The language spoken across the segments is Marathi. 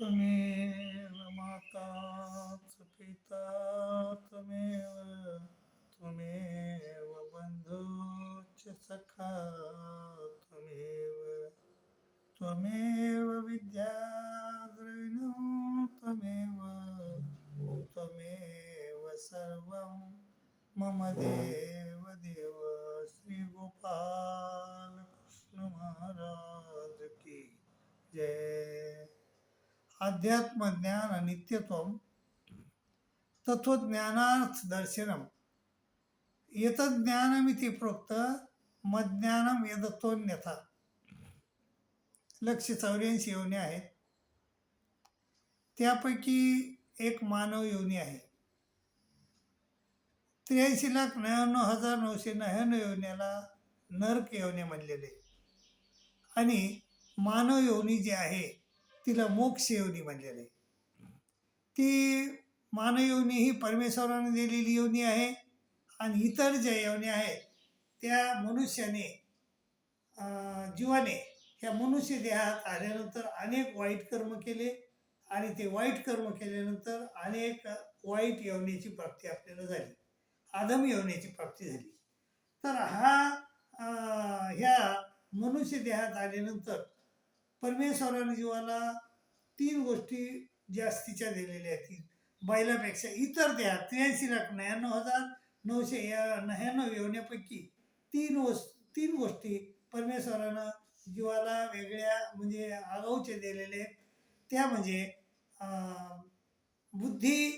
त्वमेव माता पिता त्वमेव त्वमेव बन्धुश्च सखा त्वमेव त्वमेव विद्या द्रविणो त्वमेव त्वमेव सर्वं मम देव। अध्यात्मज्ञान नित्यत्वम तत्वज्ञानार्थ दर्शनम. एतज्ज्ञानमिति प्रोक्त मज्ञानम यदत्वन्यथा. लक्ष चौऱ्याऐंशी योनी आहेत. त्यापैकी एक मानव योनी आहे. त्र्याऐंशी लाख नव्याण्णव हजार नऊशे नव्याण्णव योन्याला नरक योनी म्हणलेले. आणि मानव योनी जे आहे तिला मोक्ष योनी म्हणलेले ती मानयोनी ही परमेश्वराने दिलेली योनी आहे आणि इतर ज्या योनी आहेत त्या मनुष्याने जीवाने ह्या मनुष्य देहात आल्यानंतर अनेक वाईट कर्म केले आणि ते वाईट कर्म केल्यानंतर अनेक वाईट यवनेची प्राप्ती आपल्याला झाली. आदम यवनेची प्राप्ती झाली. तर हा ह्या मनुष्य देहात आल्यानंतर परमेश्वराने जीवाला तीन गोष्टी जास्तीच्या दिलेल्या आहेत. बैलापेक्षा इतर द्या त्र्याऐंशी लाख नव्याण्णव हजार नऊशे या- नव्याण्णव येवण्यापैकी तीन वस् तीन गोष्टी परमेश्वरानं जीवाला वेगळ्या म्हणजे आगाऊचे दिलेले आहेत. त्या म्हणजे बुद्धी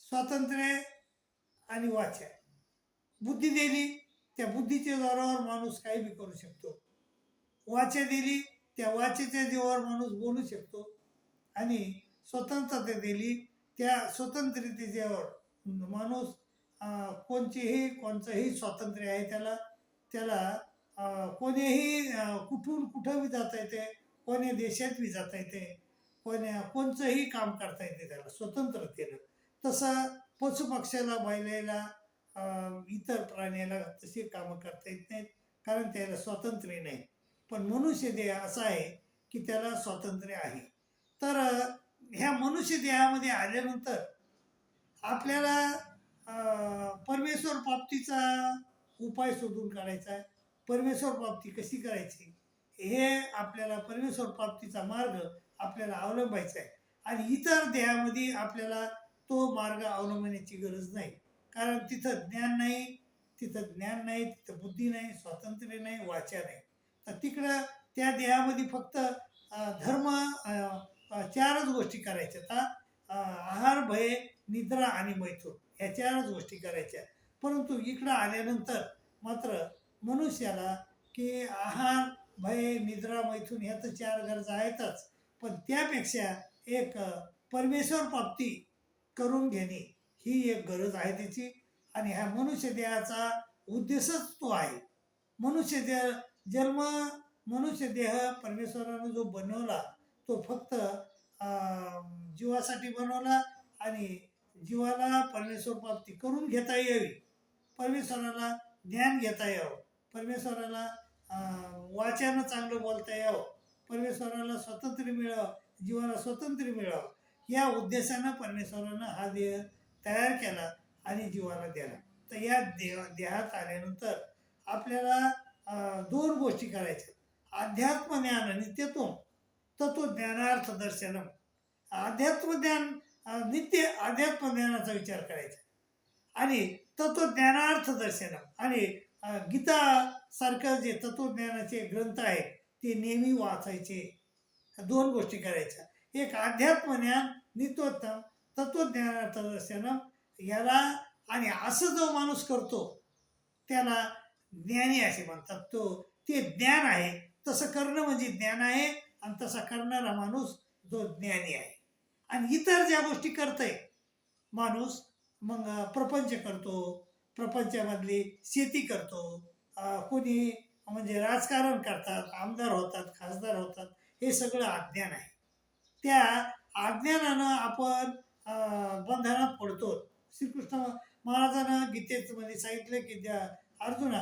स्वातंत्र्य आणि वाचा. बुद्धी दिली त्या बुद्धीच्या जोरावर माणूस काही बी करू शकतो. वाचा दिली त्या वाचेच्या जीवावर माणूस बोलू शकतो आणि स्वतंत्रता दिली त्या स्वतंत्रतेच्यावर माणूस कोणचेही कोणचंही स्वातंत्र्य आहे त्याला त्याला कोणीही कुठून कुठं बी जाता येते कोण्या देशात बी जाता येते कोण्या कोणचंही काम करता येते त्याला स्वतंत्रतेनं तसं पशुपक्ष्याला बैलाला इतर प्राण्याला तशी कामं करता येत नाहीत कारण त्याला स्वातंत्र्य नाही. पण मनुष्य देह असा आहे की त्याला स्वातंत्र्य आहे. तर ह्या मनुष्य देहामध्ये आल्यानंतर आपल्याला परमेश्वर प्राप्तीचा उपाय शोधून काढायचा आहे. परमेश्वर प्राप्ती कशी करायची? हे आपल्याला परमेश्वर प्राप्तीचा मार्ग आपल्याला अवलंबायचा आहे. आणि इतर देहामध्ये आपल्याला तो मार्ग अवलंबण्याची गरज नाही. कारण तिथं ज्ञान नाही तिथं ज्ञान नाही तिथं बुद्धी नाही स्वातंत्र्य नाही वाचा नाही. तर तिकडं त्या देहामध्ये फक्त धर्म चारच गोष्टी करायच्या तर आहार भय निद्रा आणि मैथून ह्या चारच गोष्टी करायच्या. परंतु इकडं आल्यानंतर मात्र मनुष्याला की आहार भय निद्रा मैथून ह्या तर चार गरजा आहेतच. पण त्यापेक्षा एक परमेश्वर प्राप्ती करून घेणे ही एक गरज आहे त्याची. आणि ह्या मनुष्य देहाचा उद्देशच तो आहे. मनुष्य देह जन्म मनुष्य देह परमेश्वरानं जो बनवला तो फक्त जीवासाठी बनवला आणि जीवाला परमेश्वर प्राप्ती करून घेता यावी. परमेश्वराला ज्ञान घेता यावं. परमेश्वराला अं, वाचानं चांगलं बोलता यावं. परमेश्वराला स्वातंत्र्य मिळावं जीवाला स्वातंत्र्य मिळावं. या उद्देशानं परमेश्वरानं हा देह तयार केला आणि जीवाला दिला. तर या देह देहात आल्यानंतर आपल्याला दोन गोष्टी करायच्या. अध्यात्मज्ञान नित्यत्व तत्वज्ञानार्थ दर्शनम. अध्यात्मज्ञान नित्य अध्यात्मज्ञानाचा विचार करायचा. आणि तत्वज्ञानार्थ दर्शनम. आणि गीता सारखं जे तत्वज्ञानाचे ग्रंथ आहेत ते नेहमी वाचायचे. दोन गोष्टी करायच्या. एक अध्यात्मज्ञान नित्योत्तम तत्वज्ञानार्थ दर्शनम. याला आणि असं जो माणूस करतो त्याला ज्ञानी असे म्हणतात. तो ते ज्ञान आहे तसं करणं म्हणजे ज्ञान आहे आणि तसा करणारा माणूस जो ज्ञानी आहे. आणि इतर ज्या गोष्टी करतंय माणूस मग प्रपंच करतो प्रपंचामधली शेती करतो कोणी म्हणजे राजकारण करतात आमदार होतात खासदार होतात हे सगळं अज्ञान आहे. त्या अज्ञानानं आपण बंधनात पडतो. श्रीकृष्ण महाराजानं गीतेमध्ये म्हणजे सांगितलं की त्या अर्जुना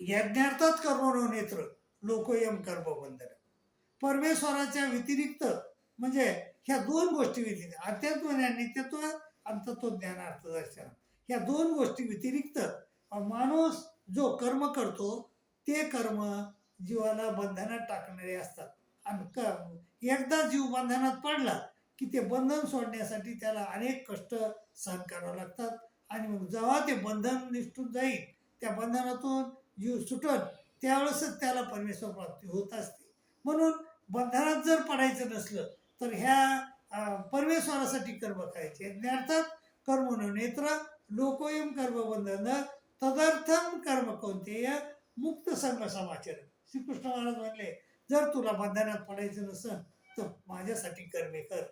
यज्ञार्थात कर्मणो नेत्र लोकयम कर्म बंधन परमेश्वराच्या व्यतिरिक्त म्हणजे ह्या दोन गोष्टी व्यतिरिक्त अध्यात्म नित्यत्व आणि तत्वज्ञान अर्थदर्शन ह्या दोन गोष्टी व्यतिरिक्त माणूस जो कर्म करतो ते कर्म जीवाला बंधनात टाकणारे असतात. आणि क एकदा जीव बंधनात पडला की ते बंधन सोडण्यासाठी त्याला अनेक कष्ट सहन करावं लागतात. आणि मग जेव्हा ते बंधन निष्ठून जाईल त्या बंधनातून जीव सुटत त्यावेळेसच त्याला परमेश्वर प्राप्ती होत असते. म्हणून बंधनात जर पडायचं नसलं तर ह्या परमेश्वरासाठी कर्म करायचे. ज्ञार्थात कर्म नेत्र लोकोयम कर्मबंधन तदर्थम कर्म कोणते मुक्त संघ समाचार. श्रीकृष्ण महाराज म्हणले जर तुला बंधनात पडायचं नसेल तर माझ्यासाठी कर्मे कर.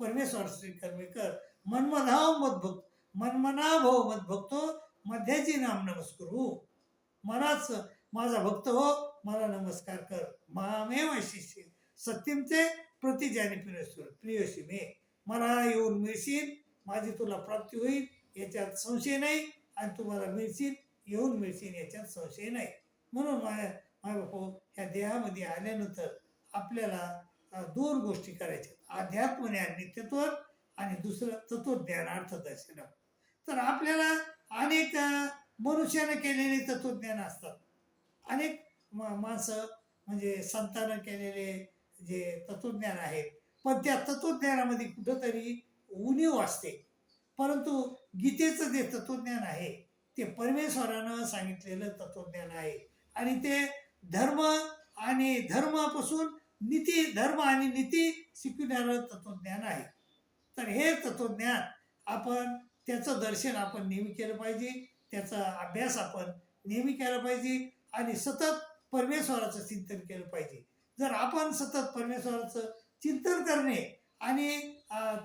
परमेश्वरासाठी कर्मे कर. मनमनाव मत भक्त मनमना भाव मत भक्तो मध्याची नाम नमस्करू. मनाच. माझा भक्त हो मला नमस्कार कर. मामेव शिष्य सत्यमचे प्रतिजाने प्रियसू प्रियशी मे मला येऊन मिळशील माझी तुला प्राप्ती होईल याच्यात संशय नाही आणि तुम्हाला मिळशील येऊन मिळशील याच्यात संशय नाही. म्हणून माझ्या माय बापू ह्या देहामध्ये आल्यानंतर आपल्याला दोन गोष्टी करायच्या अध्यात्म ज्ञान नित्यत्व आणि दुसरं तत्वज्ञान अर्थदर्शन तर आपल्याला अनेक मनुष्यानं केलेले तत्वज्ञान असतात. अनेक मा- माणसं म्हणजे संतानं केलेले जे तत्वज्ञान आहेत पण त्या तत्वज्ञानामध्ये कुठंतरी उणीव असते. परंतु गीतेचं जे तत्वज्ञान आहे ते परमेश्वरानं सांगितलेलं तत्वज्ञान आहे. आणि ते धर्म आणि धर्मापासून नीती धर्म आणि नीती शिकविणारं तत्वज्ञान आहे. तर हे तत्वज्ञान आपण त्याचं दर्शन आपण नेहमी केलं पाहिजे. त्याचा अभ्यास आपण नेहमी केला पाहिजे आणि सतत परमेश्वराचं चिंतन केलं पाहिजे. जर आपण सतत परमेश्वराचं चिंतन करणे आणि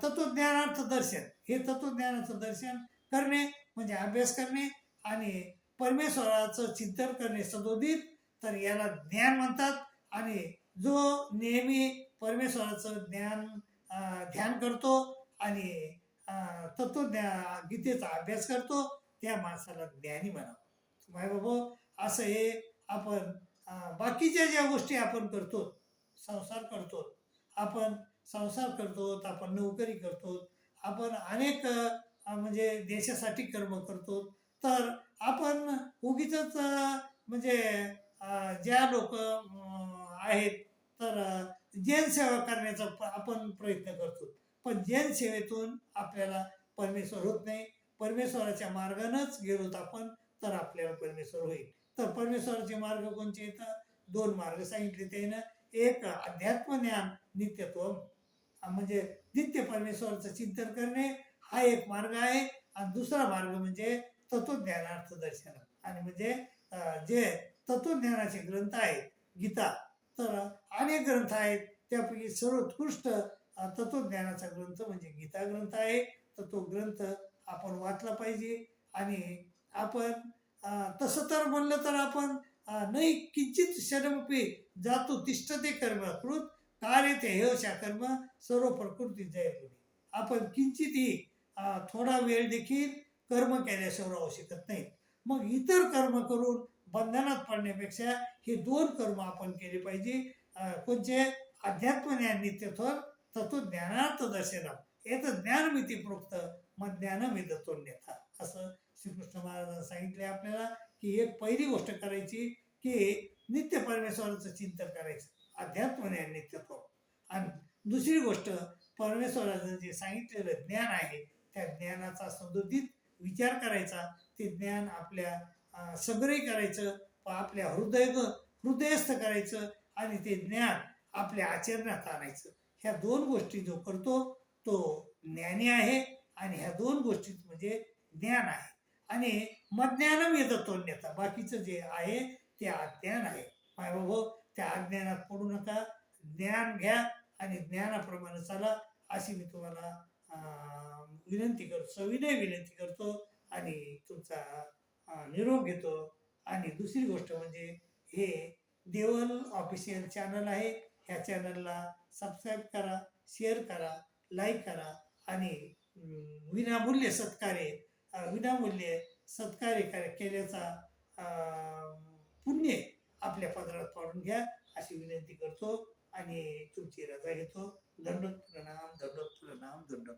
तत्वज्ञानाचं दर्शन हे तत्वज्ञानाचं दर्शन करणे म्हणजे अभ्यास करणे आणि परमेश्वराचं चिंतन करणे सदोदित तर याला ज्ञान म्हणतात आणि जो नेहमी परमेश्वराचं ज्ञान ध्यान करतो आणि तत्वज्ञा गीतेचा अभ्यास करतो त्या माणसाला ज्ञानी म्हणावं. माय बाबा असं हे आपण बाकीच्या ज्या गोष्टी आपण करतो संसार करतो आपण संसार करतो आपण नोकरी करतो आपण अनेक म्हणजे देशासाठी कर्म करतो तर आपण उगीच म्हणजे ज्या लोक आहेत तर जैनसेवा जैन सेवा करण्याचा आपण प्रयत्न करतो. पण जैन सेवेतून आपल्याला परमेश्वर होत नाही. परमेश्वराच्या मार्गानंच गेलोत आपण तर आपल्याला परमेश्वर होईल. तर परमेश्वराचे मार्ग कोणते येतात दोन मार्ग सांगितले त्यानं. एक अध्यात्म ज्ञान नित्यत्व म्हणजे नित्य परमेश्वराचं चिंतन करणे हा एक मार्ग आहे. आणि दुसरा मार्ग म्हणजे तत्वज्ञानार्थ दर्शन. आणि म्हणजे जे तत्वज्ञानाचे ग्रंथ आहेत गीता तर अनेक ग्रंथ आहेत. त्यापैकी सर्वोत्कृष्ट तत्वज्ञानाचा ग्रंथ म्हणजे गीता ग्रंथ आहे. तर तो ग्रंथ आपण वाचलं पाहिजे आणि आपण तसं तर म्हणलं तर आपण नाही किंचित शरमपी जातो तिष्ठते कर्मकृत कार्य ते हेवशा कर्म सर्व प्रकृती जय आपण किंचितही थोडा वेळ देखील कर्म केल्याशिवाय राहू शकत नाही मग इतर कर्म करून बंधनात पडण्यापेक्षा हे दोन कर्म आपण केले पाहिजे. कोणचे अध्यात्म ज्ञान नित्यत्व तत्वज्ञानार्थ दर्शनम. येत ज्ञानमिती प्रोक्त मग नेता असं श्रीकृष्ण महाराजांनी सांगितले आपल्याला की एक पहिली गोष्ट करायची की नित्य परमेश्वराचं चिंतन करायचं. अध्यात्म ज्ञान नित्यत्व. आणि दुसरी गोष्ट परमेश्वराचं जे सांगितलेलं ज्ञान आहे त्या ज्ञानाचा सदोदित विचार करायचा. ते ज्ञान आपल्या सगळे करायचं करायचं आपल्या हृदय हृदयस्थ करायचं आणि ते ज्ञान आपल्या आचरणात आणायचं. ह्या दोन गोष्टी जो करतो तो ज्ञानी आहे आणि ह्या दोन गोष्टी म्हणजे ज्ञान आहे. आणि मज्ञानम येतत्वन्यता बाकीचं जे आहे ते अज्ञान आहे. माय बाबा त्या अज्ञानात पडू नका. ज्ञान घ्या आणि ज्ञानाप्रमाणे चाला अशी मी तुम्हाला विनंती करतो. सविनय विनंती करतो आणि तुमचा निरोप घेतो. आणि दुसरी गोष्ट म्हणजे हे देवल ऑफिशियल चॅनल आहे. ह्या चॅनलला सबस्क्राईब करा शेअर करा लाईक करा आणि विनामूल्य सत्कार्य विनामूल्य सत्कार्य केल्याचा पुण्य आपल्या पदरात पाडून घ्या अशी विनंती करतो आणि तुमची रजा घेतो. दंडोत प्रणाम दंडोत प्रणाम दंडोत.